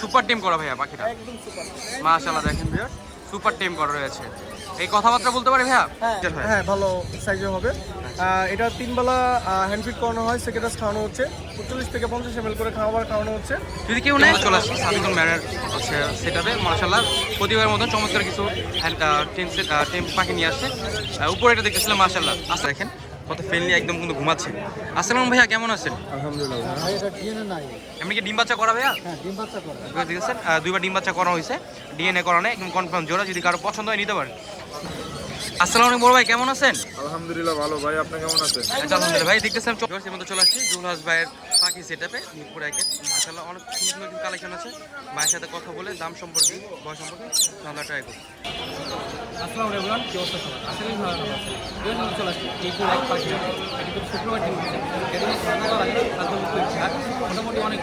Super team করা ভাইয়া পাখিটা। একদম সুপার। মাশাআল্লাহ দেখেন ভাইয়া সুপার টিম করা রয়েছে। এই কথাবার্তা বলতে পারি ভাইয়া? হ্যাঁ হ্যাঁ ভালো সাইজে হবে। এটা তিন বেলা হ্যান্ড ফিট করানো হয় সেকেন্ডাস খাওয়ানো হচ্ছে। পঁয়তাল্লিশ থেকে পঞ্চাশ এম করে খাবার খাওয়ানো হচ্ছে। যদি কেউ নেয় চলে আসছে সাবিকুল হচ্ছে সেটাতে মাশাআল্লাহ প্রতিবারের মতন চমৎকার কিছু টিম টিম পাখি নিয়ে আসছে। উপরে এটা দেখতেছিলাম মাশাআল্লাহ। আচ্ছা দেখেন। কত ফ্রেন্ডলি একদম কিন্তু ঘুমাচ্ছে। আসসালাম ভাইয়া কেমন আছেন? আলহামদুলিল্লাহ এমনি কি ডিম বাচ্চা করা ভাইয়া? হ্যাঁ ডিম বাচ্চা করা। দেখেছেন দুইবার ডিম বাচ্চা করা হয়েছে। ডিএনএ করা নেই একদম কনফার্ম জোড়া যদি কারও পছন্দ হয় নিতে পারেন। আসসালামু আলাইকুম বড় ভাই কেমন আছেন? আলহামদুলিল্লাহ ভালো ভাই আপনি কেমন আছেন? আচ্ছা, আলহামদুলিল্লাহ। ভাই দেখতেছেন এর মধ্যে চলে আসছি জুলহাস ভাইয়ের পাখি সেটাপে মিরপুর একে। মাশাআল্লাহ অনেক সুন্দর সুন্দর কালেকশন আছে। ভাইয়ের সাথে কথা বলে দাম সম্পর্কে বয়স সম্পর্কে আমরা ট্রাই করি আসসালামু আলাইকুম কি অবস্থা সবার? আশা করি ভালো আছেন। দুই চলে আসছে এই এক পাখি এটি কিন্তু শুক্রবার দিন হচ্ছে এটি সন্ধ্যা লাগে খাদ্যমুক্ত হচ্ছে আর মোটামুটি অনেক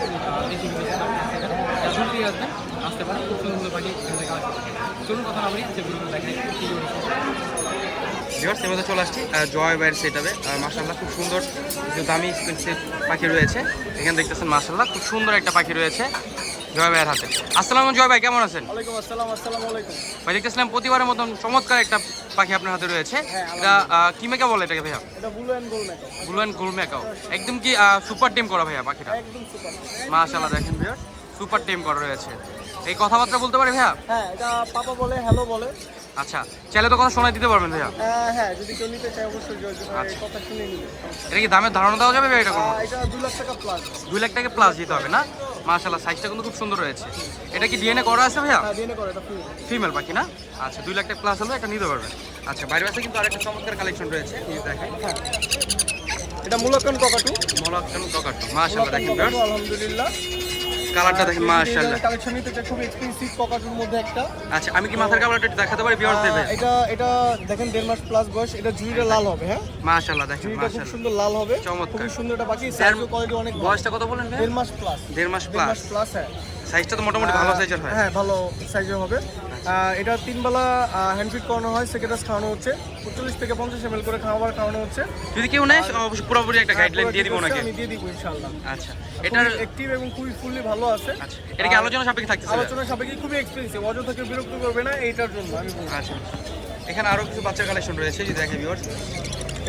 বেশি বেশি দাম আছে এখানে আসবেন। আসতে পারেন খুব সুন্দর সুন্দর পাখি চলুন কথা না বলি যে ভিডিওটা দেখেন কি ভিউয়ার্স এর মধ্যে চলে আসছি জয় ভাইয়ের সেটাপে মাশাআল্লাহ খুব সুন্দর কিছু দামি এক্সপেন্সিভ পাখি রয়েছে। এখানে দেখতেছেন মাশাআল্লাহ খুব সুন্দর একটা পাখি রয়েছে জয় ভাইয়ের হাতে। আসসালাম জয় ভাই কেমন আছেন? ভাই দেখতেছিলাম প্রতিবারের মতন চমৎকার একটা পাখি আপনার হাতে রয়েছে। এটা কি মেকা বলে এটাকে ভাইয়া? ব্লু অ্যান্ড গোল্ড মেকাও একদম কি সুপার টিম করা ভাইয়া পাখিটা? মাশাআল্লাহ দেখেন ভিউয়ার সুপার টিম করা রয়েছে। এই কথাবার্তা বলতে পারি ভাইয়া? হ্যাঁ এটা পাপা বলে হ্যালো বলে। আচ্ছা চাইলে তো কথা শোনাই দিতে পারবেন ভাইয়া। হ্যাঁ যদি কেউ নিতে চায় অবশ্যই জয় জয় আচ্ছা। কথা শুনে নিবে। এটা কি দামের ধারণা দেওয়া যাবে ভাই এটা কোনো এটা দু লাখ টাকা প্লাস দুই লাখ টাকা প্লাস দিতে হবে না? মাশাআল্লাহ সাইজটা কিন্তু খুব সুন্দর রয়েছে। এটা কি ডিএনএ করা আছে ভাইয়া? হ্যাঁ ডিএনএ করে এটা ফ্রি ফিমেল পাখি না? আচ্ছা দুই লাখ টাকা প্লাস হলে এটা নিতে পারবেন। আচ্ছা বাইরে আছে কিন্তু আরেকটা চমৎকার কালেকশন রয়েছে এই দেখেন। এটা মূলকন ককাটু। মলাক্কান দকাট্টু মাশাআল্লাহ দেখেন আলহামদুলিল্লাহ। কালারটা দেখেন মাশাআল্লাহ। কালেকশন নিতে খুব এক্সপেন্সিভ পকেটের মধ্যে একটা। আচ্ছা আমি কি মাথার কাপড়টা একটু দেখাতে পারি ভিউয়ার দেবে এটা এটা দেখেন দেড় মাস প্লাস বয়স এটা জুইটা লাল হবে হ্যাঁ? মাশাআল্লাহ দেখেন মাশাআল্লাহ খুব সুন্দর লাল হবে চমৎকার। খুব সুন্দর এটা বাকি সাইজ কোয়ালিটি অনেক। বয়সটা কত বলেন দেড় মাস প্লাস দেড় মাস প্লাস প্লাস হ্যাঁ। সাইজটা তো মোটামুটি ভালো সাইজের হয়। হ্যাঁ ভালো সাইজের হবে। এটা তিন বেলা হ্যান্ড ফিড করানো হয় সেকেন্ডাস খাওয়ানো হচ্ছে। পঁয়তাল্লিশ থেকে পঞ্চাশ এম করে খাবার খাওয়ানো হচ্ছে। যদি কেউ নেয় পুরোপুরি একটা গাইডলাইন দিয়ে দিব ওনাকে। আমি দিয়ে দিব ইনশাআল্লাহ। আচ্ছা এটার অ্যাক্টিভ এবং খুবই ফুললি ভালো আছে। আচ্ছা এটা কি আলোচনা সাপেক্ষে থাকছে আলোচনা সাপেক্ষে খুবই এক্সপেন্সিভ অযথা কেউ বিরক্ত করবে না এইটার জন্য আমি আচ্ছা এখানে আরও কিছু বাচ্চার কালেকশন রয়েছে যদি দেখে ভিউয়ার্স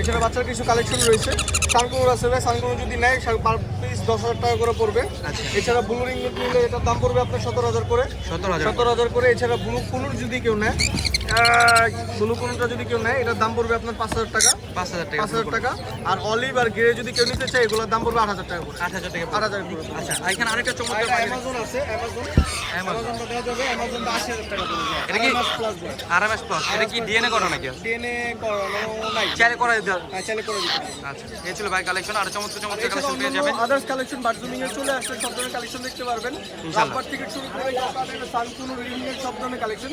এছাড়া বাচ্চার কিছু কালেকশন রয়েছে। সানকুনুর আছে ভাই সানকুনুর যদি নেয় পার পিস দশ হাজার টাকা করে পড়বে। আচ্ছা। এছাড়া ব্লু রিং নিলে এটার দাম পড়বে আপনার সতেরো হাজার করে। সতেরো হাজার করে। এছাড়া ব্লু কুনুর যদি কেউ নেয় ব্লু কুনুরটা যদি কেউ নেয় এটার দাম পড়বে আপনার পাঁচ হাজার টাকা। পাঁচ হাজার টাকা পাঁচ হাজার টাকা। আর অলিভ আর গ্রে যদি কেউ নিতে চায় এগুলোর দাম পড়বে আট হাজার টাকা করে। আট হাজার টাকা আট হাজার করে। আচ্ছা এখানে আরেকটা চমৎকার অ্যামাজন আছে অ্যামাজন অ্যামাজনটা দেওয়া যাবে অ্যামাজনটা আশি হাজার টাকা পড়বে এটা কি- আরএমএস প্লাস এটা কি ডিএনএ করা নাকি? ডিএনএ করানো নাই। চাইলে করা দিতে হ্যাঁ, চাইলে করে দিতে আচ্ছা এই ছিল ভাই কালেকশন আর চমৎকার চমৎকার কালেকশন পেয়ে যাবেন। আদার্স কালেকশন বাথরুমিং এ চলে আসছে সব ধরনের কালেকশন দেখতে পারবেন। রাবার থেকে শুরু করে সানকুন রিং এর সব ধরনের কালেকশন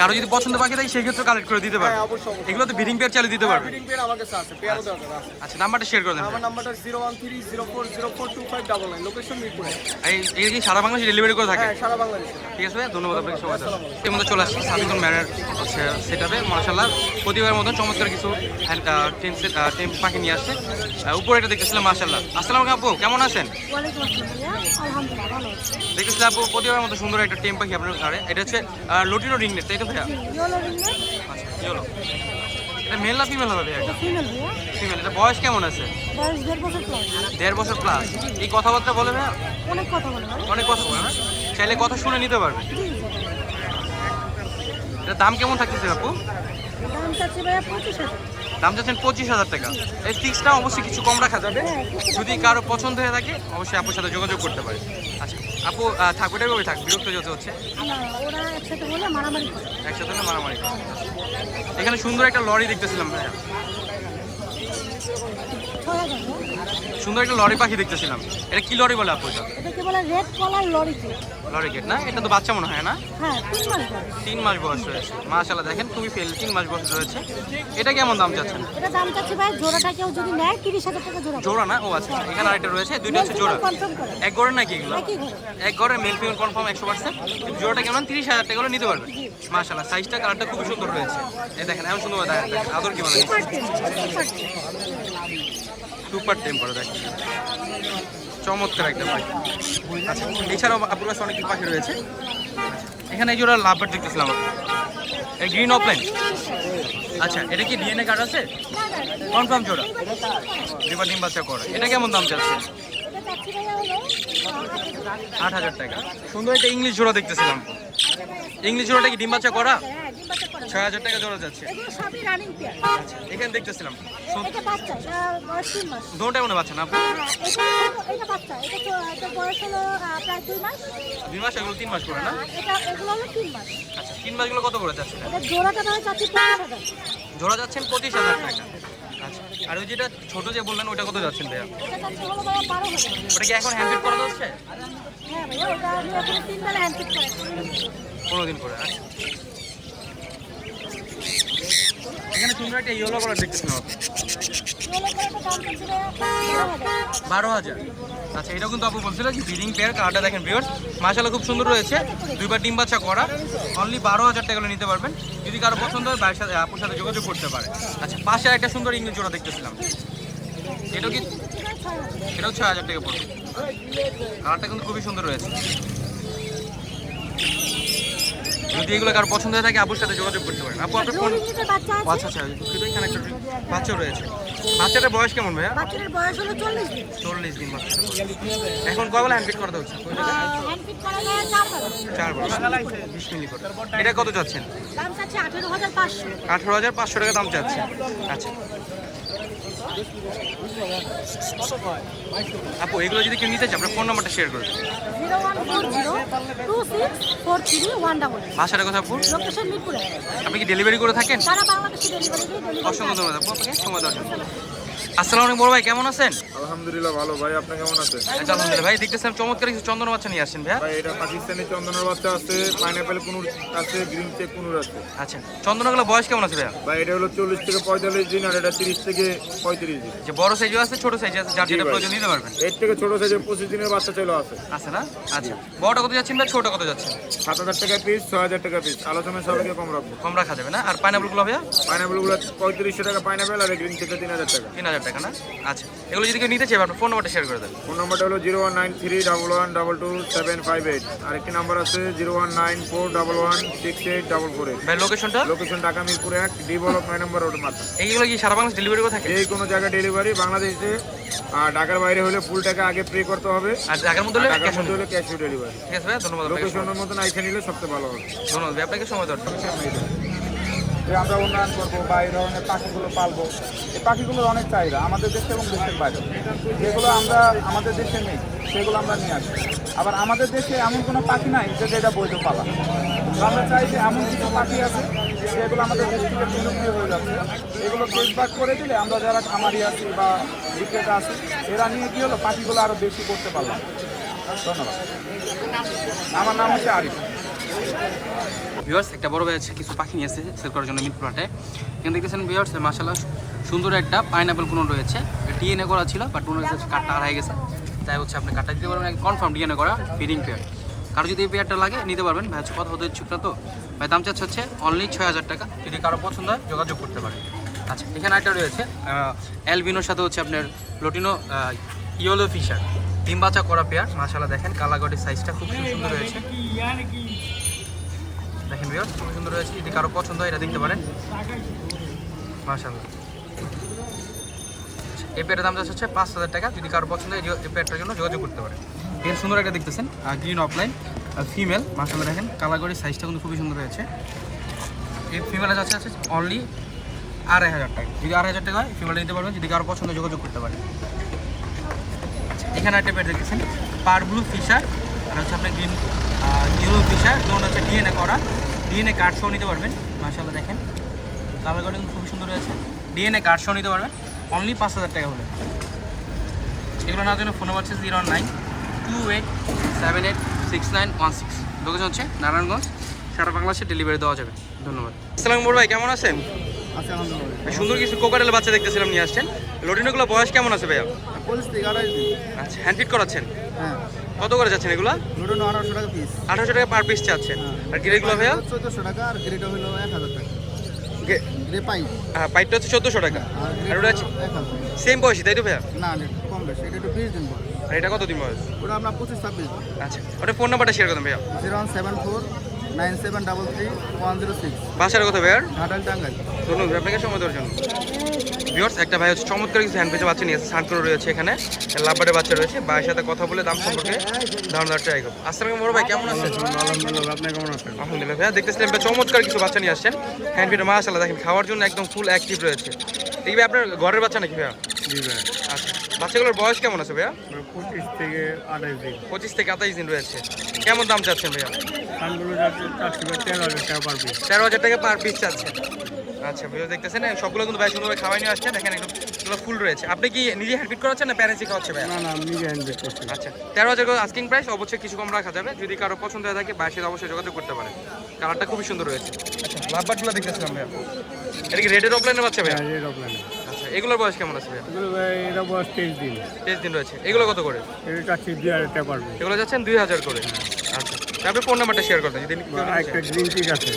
কারও যদি পছন্দ পাখি থাকে সেই ক্ষেত্রে কালেক্ট করে দিতে পারবে হ্যাঁ অবশ্যই এগুলো তো বিডিং পেয়ার চালিয়ে দিতে পারবে ফিডিং পেয়ার আমার কাছে আছে পেয়ারও দেওয়া যাবে আচ্ছা নাম্বারটা শেয়ার করে দেন। আমার নাম্বারটা zero one three zero four zero four two five double nine location মিরপুরে। এই এই কি সারা বাংলাদেশে ডেলিভারি করে থাকে? হ্যাঁ সারা বাংলাদেশে। ঠিক আছে ভাই ধন্যবাদ আপনাকে সবাই এর মধ্যে চলে আসছি সাবিকুল ম্যানের হচ্ছে সেটাপে মার্শাল্লাহ প্রতিবারের মতন চমৎকার কিছু টিম টিম পাখি নিয়ে আসছে। উপরে এটা দেখতেছিলাম মার্শাল্লাহ আসসালামু আলাইকুম আপু কেমন আছেন? ওয়ালাইকুম আসসালাম ভাইয়া আলহামদুলিল্লাহ ভালো আছি। দেখতেছিলাম আপু প্রতিবারের মতো সুন্দর একটা টিম পাখি আপনার ঘরে। এটা হচ্ছে লটিনো রিং নেট তাই তো ভাইয়া? আচ্ছা এটা মেল না ফিমেল হবে এটা ফিমেল এটা বয়স কেমন আছে? বয়স দেড় বছর প্লাস দেড় বছর প্লাস এই কথাবার্তা বলে ভাইয়া? অনেক কথা বলে অনেক কথা বলে না? চাইলে কথা শুনে নিতে পারবে। এটা দাম কেমন থাকতেছে আপু? দাম চাচ্ছেন পঁচিশ হাজার টাকা। এই ফিক্সটা অবশ্যই কিছু কম রাখা যাবে। যদি কারও পছন্দ হয়ে থাকে, অবশ্যই আপুর সাথে যোগাযোগ করতে পারে। আচ্ছা আপু থাক ওটাই ভাবে থাক বিরক্ত যেতে হচ্ছে একসাথে না মারামারি এখানে সুন্দর একটা লরি দেখতেছিলাম ভাইয়া। সুন্দর একটা লরি পাখি দেখতেছিলাম। এটা কি লরি বলে আপু এটা? এটাকে বলে রেড কলার লরিতে লরি গেট না এটা তো বাচ্চা মনে হয় না? হ্যাঁ তিন মাস তিন মাস বয়স রয়েছে। মাশাল্লাহ দেখেন খুবই ফেল তিন মাস বয়স রয়েছে। এটা কেমন দাম চাচ্ছেন? এটা দাম চাচ্ছি ভাই জোড়াটা কেউ যদি নেয় তিরিশ হাজার টাকা জোড়া। জোড়া না? ও আচ্ছা এখানে আরেকটা রয়েছে দুইটা হচ্ছে জোড়া। এক গড়ের নাকি এগুলো? এক ঘরে মেল ফিমেল কনফার্ম একশো পার্সেন্ট জোড়াটা কেমন? তিরিশ হাজার টাকা করে নিতে পারবে। মাশাল্লাহ সাইজটা কালারটা খুবই সুন্দর রয়েছে। এই দেখেন এমন সুন্দর দেখেন, আদর কি বলে সুপার টেম্পার দেখেন। চমৎকার একটা পাখি আচ্ছা এছাড়াও আপনার কাছে অনেক পাখি রয়েছে। এখানে এই জোড়া লাভবার দেখতেছিলাম এই গ্রিন অফলাইন আচ্ছা এটা কি ডিএনএ কার্ড আছে? কনফার্ম জোড়া। ডিবা ডিম বাচ্চা করে। এটা কেমন দাম চাচ্ছে আট হাজার টাকা। সুন্দর একটা ইংলিশ জোড়া দেখতেছিলাম। ইংলিশ জোড়াটা কি ডিম বাচ্চা করা হ্যাঁ ডিম বাচ্চা করা ছয় হাজার টাকা জোড়া যাচ্ছে। এগুলো সবই রানিং পেয়ার আচ্ছা এখানে দেখতেছিলাম। এটা বাচ্চা এটা বয়স তিন মাস। দুটাই মনে পাচ্ছে না? হ্যাঁ এটা এটা বাচ্চা এটা তো এটা বয়স হলো প্রায় দুই মাস। দুই মাস এগুলো তিন মাস করে না? আর এটা এগুলো হলো তিন মাস। আচ্ছা তিন মাসগুলো কত করে যাচ্ছে? এটা জোড়াটা চাচ্ছি হাজার। জোড়া যাচ্ছেন পঁচিশ হাজার টাকা। আচ্ছা আর ওই যেটা ছোট যে বললেন ওটা কত যাচ্ছেন ভাইয়া? ওটা কি এখন হ্যান্ডেড করা যাচ্ছে? হ্যাঁ ভাইয়া ওটা আমি এখন তিন বেলা করে দিন করে আচ্ছা। এখানে সুন্দর একটা ইয়েলো কালার ভাইয়া বারো হাজার। আচ্ছা এটাও কিন্তু আপু বলছিল যে ব্রিডিং পেয়ার কার্ডটা দেখেন ভিউয়ার্স মাশাআল্লাহ খুব সুন্দর রয়েছে। দুইবার ডিম বাচ্চা করা। অনলি বারো হাজার টাকা নিতে পারবেন। যদি কারও পছন্দ হয় ভাইয়ের সাথে আপুর সাথে যোগাযোগ করতে পারে। আচ্ছা পাশে একটা সুন্দর ইংলিশ জোড়া দেখতেছিলাম। এটাও কি এটাও ছয় হাজার টাকা পড়বে। কালারটা কিন্তু খুবই সুন্দর রয়েছে। যদি এগুলো কারও পছন্দ হয়ে থাকে আপুর সাথে যোগাযোগ করতে পারেন। আপু আপনার ফোন আচ্ছা আচ্ছা দুঃখিত এখানে একটা বাচ্চা রয়েছে। বাচ্চাটার বয়স কেমন ভাইয়া? বাচ্চাটার বয়স হলো চল্লিশ দিন। চল্লিশ দিন বাচ্চা এখন কয় বেলা হ্যান্ড করাতে হচ্ছে? ফিট করা যায় চার হাজার বিশ মিলি করে। এটা কত যাচ্ছেন দাম চাচ্ছি আঠেরো হাজার পাঁচশো। আঠারো হাজার পাঁচশো টাকা দাম চাচ্ছে। আচ্ছা। আপু এগুলো যদি কেউ নিতে চাই আপনার ফোন নাম্বারটা শেয়ার করে ভাষাটা কথা আপু? আপনি কি ডেলিভারি করে থাকেন? অসংখ্য ধন্যবাদ আপু। আপনাকে সময় দেওয়ার জন্য। আসসালামু আলাইকুম বড় ভাই কেমন আছেন? আলহামদুলিল্লাহ ভালো ভাই আপনি কেমন আছেন? আলহামদুলিল্লাহ ভাই দেখতেছিলাম চমৎকার কিছু বাচ্চা নিয়ে আসছেন ভাইয়া। ভাই এটা পাকিস্তানি চন্দনের বাচ্চা আছে পাইনাপেল কুনুর আছে গ্রিন চেক কুনুর আছে। আচ্ছা চন্দনগুলো বয়স কেমন আছে ভাইয়া? ভাই এটা হলো চল্লিশ থেকে পঁয়তাল্লিশ দিন আর এটা থেকে পঁয়ত্রিশ দিন। যে বড় সাইজও আছে ছোট সাইজ আছে যার যেটা ভাই। প্রয়োজন নিতে পারবেন। এর থেকে ছোট সাইজের পঁচিশ দিনের বাচ্চা চলে আছে। আছে না? আচ্ছা বড়টা কত যাচ্ছেন ভাই ছোট কত যাচ্ছে সাত হাজার টাকা পিস ছয় হাজার টাকা পিস আলোচনা সবাইকে কম রাখব। কম রাখা যাবে না? আর পাইনাপলগুলো ভাইয়া? পাইনাপেলগুলো পঁয়ত্রিশশো টাকা পাইনাপেল আর গ্রিন চেকে তিন হাজার টাকা। তিন হাজার হাজার টাকা না? আচ্ছা এগুলো যদি কেউ নিতে চাই আপনার ফোন নাম্বারটা শেয়ার করে দেন। ফোন নাম্বারটা হলো zero one nine three double one double two seven five eight. আরেকটি নাম্বার আছে zero one nine four double one six eight double four eight. ভাই লোকেশনটা লোকেশন ঢাকা মিরপুর এক ডি ব্লক নয় নম্বর রোড মাত্র এইগুলো কি সারা বাংলাদেশ ডেলিভারি করে থাকে? যে কোনো জায়গায় ডেলিভারি বাংলাদেশে আর ঢাকার বাইরে হলে ফুল টাকা আগে পে করতে হবে। আর ঢাকার মধ্যে হলে ঢাকার ক্যাশ মধ্যে হলে ক্যাশ ডেলিভারি ঠিক আছে ভাই ধন্যবাদ লোকেশনের মতন আইসে নিলে সবচেয়ে ভালো হবে। ধন্যবাদ আপনাকে সময় জন্য। যে আমরা উন্নয়ন করব বা এই ধরনের পাখিগুলো পালবো, এই পাখিগুলোর অনেক চাহিদা আমাদের দেশে এবং দেশের বাইরে। যেগুলো আমরা, আমাদের দেশে নেই, সেগুলো আমরা নিয়ে আসি আবার আমাদের দেশে এমন কোনো পাখি নাই যে যেটা বৈধ পালা। আমরা চাই যে এমন কিছু পাখি আছে যেগুলো আমাদের দেশ থেকে বিলুপ্তি হয়ে যাচ্ছে। এগুলো দেশভাগ করে দিলে আমরা যারা খামারি আছি বা বিক্রেতা আছি, এরা নিয়ে কী হলো? পাখিগুলো আরও বেশি করতে পারলাম। ধন্যবাদ। আমার নাম হচ্ছে আরিফ। ভিউয়ার্স একটা বড় আছে, কিছু পাখি এসেছে সেল করার জন্য মিটপ্লটে এখানে দেখতেছেন ভিউয়ার্স মাসাল্লাহ সুন্দর একটা পাইনাপেল কোনো রয়েছে। ডিএনএ করা ছিল বাট ওনার কাছে কাঠটা গেছে। তাই হচ্ছে আপনি কাঠটা দিতে পারবেন কনফার্ম ডিএনএ করা ফিডিং পেয়ার কারও যদি এই পেয়ারটা লাগে, নিতে পারবেন। ভাই হচ্ছে কথা হতে ইচ্ছুক না তো। ভাই, দাম চাচ্ছে হচ্ছে অনলি ছয় হাজার টাকা। যদি কারও পছন্দ হয়, যোগাযোগ করতে পারেন। আচ্ছা এখানে একটা রয়েছে অ্যালবিনোর সাথে হচ্ছে আপনার লোটিনো ইয়েলো ফিশার ডিম বাচ্চা করা পেয়ার মাসাল্লাহ দেখেন, কালাগটির সাইজটা খুব সুন্দর রয়েছে দেখেন ভিউয়ার খুব সুন্দর রয়েছে যদি কারও পছন্দ হয়, এটা দেখতে পারেন। মাশাআল্লাহ। এই পেয়ারের দাম যাচ্ছে পাঁচ হাজার টাকা। যদি কারও পছন্দ হয়, এই পেয়ারটার জন্য যোগাযোগ করতে পারেন। এর সুন্দর একটা দেখতেছেন গ্রিন অফলাইন ফিমেল মাশাআল্লাহ দেখেন কালাগড়ির সাইজটা কিন্তু খুবই সুন্দর রয়েছে এই ফিমেলের যাচ্ছে আছে অনলি আড়াই হাজার টাকা। যদি আড়াই হাজার টাকা হয় ফিমেলটা নিতে পারবেন। যদি কারও পছন্দ যোগাযোগ করতে পারেন। এখানে একটা পেয়ার দেখতেছেন, পার ব্লু ফিশার আর হচ্ছে আপনার গ্রিন ইউরো ফিশার যেমন হচ্ছে ডিএনএ করা। ডিএনএ কার্ড সহ নিতে পারবেন মার্শাল্লাহ দেখেন। কালার কার্ডিং খুব সুন্দর রয়েছে ডিএনএ কার্ড সহ নিতে পারবেন অনলি পাঁচ হাজার টাকা হলে। এগুলো নেওয়ার জন্য ফোন নাম্বার হচ্ছে zero nine two eight seven eight six nine one six location হচ্ছে নারায়ণগঞ্জ সারা বাংলাদেশে ডেলিভারি দেওয়া যাবে। ধন্যবাদ। আসসালাম বড় ভাই কেমন আছেন? আছে সুন্দর কিছু কোকারেল বাচ্চা দেখতেছিলাম নিয়ে আসছেন। লোডিনোগুলো বয়স কেমন আছে ভাইয়া? আচ্ছা হ্যান্ড ফিট করাচ্ছেন? হ্যাঁ। কত করে যাচ্ছেন এগুলো? লুডোনো আঠারোশো টাকা পিস আঠারোশো টাকা পার পিস চাচ্ছেন। আর গ্রেগুলো ভাইয়া? চোদ্দোশো টাকা আর গ্রেটা হলো এক হাজার টাকা। গে- গ্রে পাইপ হ্যাঁ পাইপটা হচ্ছে চোদ্দোশো টাকা। আর আর ওটা সেম বয়সী তাই তো ভাইয়া? না কম বেশি এটা একটু বিশ দিন পর আর এটা কত দিন বয়স? ওটা আমরা পঁচিশ ছাব্বিশ আচ্ছা ওটা ফোন নাম্বারটা শেয়ার করুন ভাইয়া। Zero one seven four nine seven double three one zero six. বাসার কথা ভাইয়ার? ঘাটাল টাঙ্গাইল। ধন্যবাদ আপনাকে সময় দেওয়ার জন্য। ভিউয়ার্স একটা ভাই হচ্ছে চমৎকার কিছু হ্যান্ড পেজে বাচ্চা নিয়ে এসেছে করে রয়েছে এখানে। লাভবারের বাচ্চা রয়েছে ভাইয়ের সাথে কথা বলে দাম সম্পর্কে ধারণা দেওয়ার ট্রাই করব। আসসালাম বড় ভাই কেমন আছেন? আলহামদুলিল্লাহ আপনি কেমন আছেন? আলহামদুলিল্লাহ ভাইয়া চমৎকার কিছু বাচ্চা নিয়ে আসছেন। হ্যান্ড মাশাআল্লাহ দেখেন খাওয়ার জন্য একদম ফুল অ্যাক্টিভ রয়েছে। এই ভাই আপনার ঘরের বাচ্চা নাকি ভাইয়া? আচ্ছা বাচ্চাগুলোর বয়স কেমন আছে ভাইয়া? পঁচিশ থেকে আঠাশ দিন। পঁচিশ থেকে আঠাইশ দিন রয়েছে। কেমন দাম চাচ্ছেন ভাইয়া? কানগুলো তেরো হাজার টাকা পার পিস তেরো হাজার টাকা পার পিস চাচ্ছেন আচ্ছা ভিডিও দেখতেছেন সবগুলো কিন্তু ভাই সুন্দরভাবে খাওয়াই নিয়ে আসছেন দেখেন একদম পুরো ফুল রয়েছে। আপনি কি নিজে হ্যান্ডপিট করাচ্ছেন না প্যারেন্টসই খাওয়াচ্ছে ভাইয়া? না না আমি নিজে হ্যান্ড করছি। আচ্ছা তেরো হাজার আস্কিং প্রাইস অবশ্যই কিছু কম রাখা যাবে। যদি কারও পছন্দ হয়ে থাকে বাইশের অবশ্যই যোগাযোগ করতে পারে কালারটা খুবই সুন্দর রয়েছে। আচ্ছা লাভবারগুলো দেখতেছিলাম ভাইয়া। এটা কি রেডের অফলাইনের বাচ্চা ভাইয়া? রেড অফলাইনে আচ্ছা এগুলোর বয়স কেমন আছে ভাই এটা বয়স তেইশ দিন। তেইশ দিন রয়েছে। এগুলো কত করে? এটা চাচ্ছি দুই হাজার টাকা পার এগুলো যাচ্ছেন দুই হাজার করে। আচ্ছা আপনি ফোন নাম্বারটা শেয়ার করবেন যদি একটা গ্রিন টিক আছে।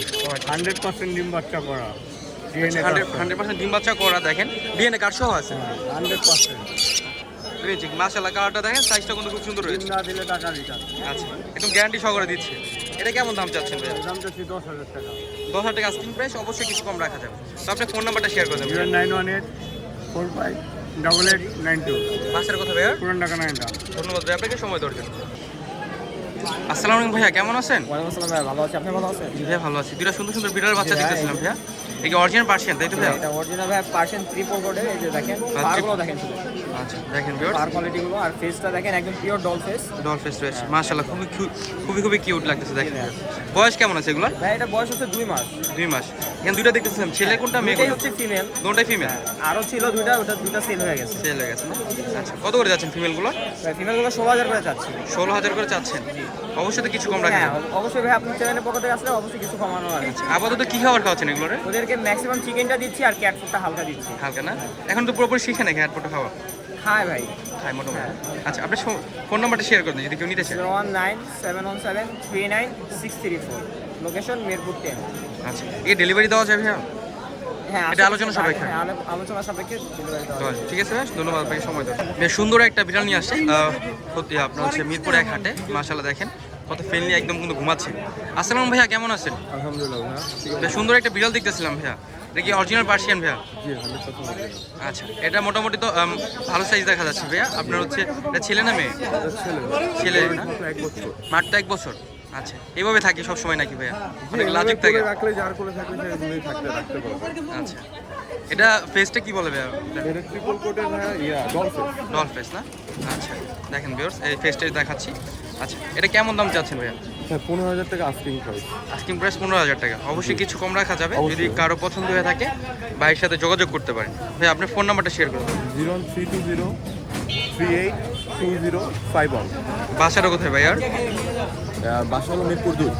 হান্ড্রেড পার্সেন্ট ডিম বাচ্চা করা। হান্ড্রেড হান্ড্রেড পার্সেন্ট ডিম বাচ্চা করা দেখেন। ডিএনএ কার্ড সহ আছে? হান্ড্রেড পার্সেন্ট মাশাআল্লাহ কালারটা দেখেন সাইজটা কিন্তু খুব সুন্দর রয়েছে না দিলে টাকা রিটার্ন আচ্ছা একদম গ্যারান্টি সহকারে দিচ্ছে। এটা কেমন দাম চাচ্ছেন চাচ্ছি টাকা। দশ হাজার টাকা আস্কিং প্রাইস অবশ্যই কিছু কম রাখা যাবে। তো আপনি ফোন নাম্বারটা শেয়ার করে দেবেন। এইট ডাবল নাইন টু বাসের কথা ভাইয়া? পুরান টাকা নাইন ধন্যবাদ ভাই আপনাকে সময় দেওয়ার জন্য। আসসালামু আলাইকুম ভাইয়া কেমন আছেন? ওয়ালাইকুম আসসালাম ভালো আছি। আপনি ভালো আছেন? জি ভাইয়া ভালো আছি। দুইটা সুন্দর সুন্দর বিড়াল বাচ্চা দেখতেছিলাম ভাইয়া। এই অরিজিনাল পার্সিয়ান তাই তো ভাইয়া? এটা অরিজিনাল ভাই পার্সিয়ান ট্রিপল কোডের এই যে দেখেন পারগুলো দেখেন শুধু। আচ্ছা দেখেন বিয়ার পার কোয়ালিটিগুলো আর ফেসটা দেখেন একদম pure doll face doll face রয়েছে। মাশাআল্লাহ খুবই খুবই খুবই কিউট লাগতেছে দেখেন বয়স কেমন আছে এগুলো ভাই এটা বয়স হচ্ছে দুই মাস। দুই মাস। এখানে দুইটা দেখতেছিলাম ছেলে কোনটা মেয়ে কোনটা? হচ্ছে ফিমেল দুটাই ফিমেল আরও ছিল দুইটা ওটা দুইটা সেল হয়ে গেছে। সেল হয়ে গেছে না? আচ্ছা কত করে যাচ্ছেন ফিমেলগুলো ফিমেলগুলো ষোলো হাজার করে চাচ্ছি ষোলো হাজার করে চাচ্ছেন অবশ্যই তো কিছু কম রাখা হ্যাঁ অবশ্যই ভাই আপনার চ্যানেলের পক্ষ থেকে আসলে অবশ্যই কিছু কমানো আছে আপাতত কি খাবার খাওয়াচ্ছেন এগুলোরে? ওদেরকে ম্যাক্সিমাম চিকেনটা দিচ্ছি আর ক্যাট ফুডটা হালকা দিচ্ছি। হালকা না? এখন তো পুরোপুরি শিখে নাকি এয়ারপোর্টে খাওয়া? খায় ভাই। খাই মোটামুটি। আচ্ছা আপনি ফোন নাম্বারটা শেয়ার করে দিন যদি কেউ নিতে চায়। One nine seven one seven three nine six three four location Mirpur ten. আচ্ছা। এই ডেলিভারি দেওয়া যাবে হ্যাঁ হ্যাঁ এটা আলোচনা সাপেক্ষে? হ্যাঁ, আলোচনা সাপেক্ষে দেওয়া ঠিক আছে বেশ ধন্যবাদ আপনাকে সময় দেওয়ার বেশ সুন্দর একটা বিড়াল নিয়ে আসছে। সত্যি আপনার হচ্ছে মিরপুর এক হাটে। মাশাল্লাহ দেখেন কত ফ্রেন্ডলি একদম কিন্তু ঘুমাচ্ছে। আসসালাম ভাইয়া কেমন আছেন? আলহামদুলিল্লাহ বেশ সুন্দর একটা বিড়াল দেখতেছিলাম ভাইয়া। এটা কি অরিজিনাল পার্সিয়ান ভাইয়া? জি আচ্ছা এটা মোটামুটি তো ভালো সাইজ দেখা যাচ্ছে ভাইয়া। আপনার হচ্ছে এটা ছেলে না মেয়ে? ছেলে। ছেলে। না? এক বছর। মাঠটা এক বছর? আচ্ছা এইভাবে থাকি সব সময় নাকি ভাইয়া? অনেক লাজুক থাকে। রাখলে যার করে থাকলে সেগুলোই থাকতে রাখতে পারবে। আচ্ছা এটা ফেসটা কি বলে ভাইয়া? এটা ট্রিপল কোটের ভাইয়া ইয়া ডলফিন ডল ফেস না? আচ্ছা দেখেন ভিউয়ার্স এই ফেসটা দেখাচ্ছি। আচ্ছা এটা কেমন দাম চাচ্ছেন ভাইয়া? হ্যাঁ পনেরো হাজার টাকা আস্কিং প্রাইস আস্কিং প্রাইস পনেরো হাজার টাকা। অবশ্যই কিছু কম রাখা যাবে যদি কারও পছন্দ হয়ে থাকে ভাইয়ের সাথে যোগাযোগ করতে পারেন। ভাই আপনার ফোন নাম্বারটা শেয়ার করুন zero three two zero three eight two zero five one. বাসাটা কোথায় ভাইয়ার? বাসা হলো মিরপুর দুই।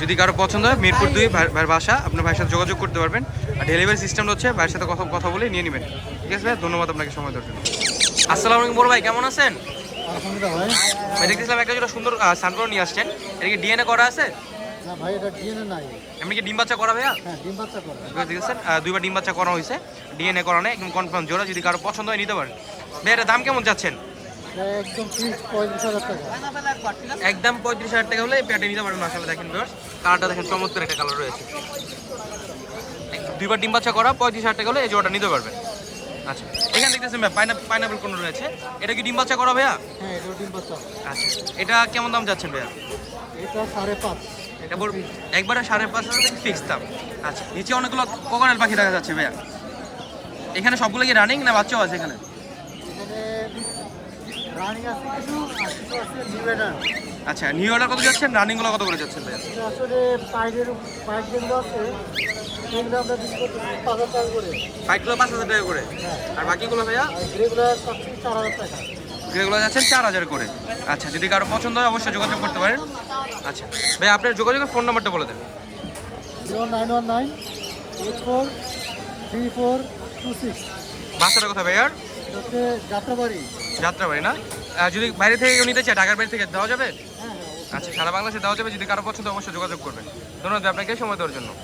যদি কারও পছন্দ হয় মিরপুর দুই ভাইয়ের বাসা আপনার ভাইয়ের সাথে যোগাযোগ করতে পারবেন। আর ডেলিভারি সিস্টেম হচ্ছে ভাইয়ের সাথে কথা কথা বলে নিয়ে নেবেন। ঠিক আছে ভাই? ধন্যবাদ আপনাকে সময় দেওয়ার জন্য। আসসালামু আলাইকুম বড় ভাই কেমন আছেন? ভাই। দেখতেছিলাম একটা যেটা সুন্দর সানগ্রহ নিয়ে আসছেন। এটা কি ডিএনএ করা আছে? না ভাই এটা ডিএনএ নাই। এমনি কি ডিম বাচ্চা করা ভাইয়া? হ্যাঁ ডিম বাচ্চা করে। দেখেছেন দুইবার ডিম বাচ্চা করা হয়েছে। ডিএনএ করানো একদম কনফার্ম জোড়া যদি কারও পছন্দ হয় নিতে পারেন। ভাই এটার দাম কেমন যাচ্ছেন একদম পঁয়ত্রিশ হাজার টাকা। একদম পঁয়ত্রিশ হাজার টাকা হলে পেটে নিতে পারবেন আসলে দেখেন ভিউয়ার্স কালারটা দেখেন চমৎকার একটা কালার রয়েছে। দুইবার ডিম বাচ্চা করা পঁয়ত্রিশ হাজার টাকা হলে এই জোড়াটা নিতে পারবেন। আচ্ছা এখানে দেখতেছেন ভাই পাইনাপেল কোনো রয়েছে। এটা কি ডিম বাচ্চা করা ভাইয়া? হ্যাঁ এটা ডিম বাচ্চা। আচ্ছা এটা কেমন দাম যাচ্ছেন ভাইয়া? এটা সাড়ে পাঁচ। এটা একবারে সাড়ে পাঁচ হাজার ফিক্স দাম। আচ্ছা নিচে অনেকগুলো কোকানেল পাখি দেখা যাচ্ছে ভাইয়া। এখানে সবগুলো কি রানিং না বাচ্চাও আছে এখানে রানিং আছে কিছু আর কিছু আছে নিউডার আচ্ছা নিউ অর্ডার কত যাচ্ছেন রানিংগুলো কত করে যাচ্ছেন ভাইয়া আসলে পাইপের পাইপ যেগুলো আছে সেগুলো আমরা বিক্রি করতেছি পাঁচ হাজার টাকা করে। পাঁচ হাজার টাকা করে? আর বাকিগুলো ভাইয়া? পাচ্ছি চার হাজার টাকা। যেগুলো যাচ্ছেন চার হাজার করে। আচ্ছা যদি কারও পছন্দ হয় অবশ্যই যোগাযোগ করতে পারেন। আচ্ছা ভাই আপনার যোগাযোগের ফোন নাম্বারটা বলে দেন। Zero nine one nine eight four three four two six. বাসাটা কোথায় ভাইয়ার? যাত্রাবাড়ি। যাত্রাবাড়ি না? আহ, যদি বাইরে থেকে কেউ নিতে চাই ঢাকার বাইরে থেকে দেওয়া যাবে? হ্যাঁ হ্যাঁ। আচ্ছা সারা বাংলাদেশে দেওয়া যাবে যদি কারও পছন্দ অবশ্যই যোগাযোগ করবে। ধন্যবাদ আপনাকে সময় দেওয়ার জন্য।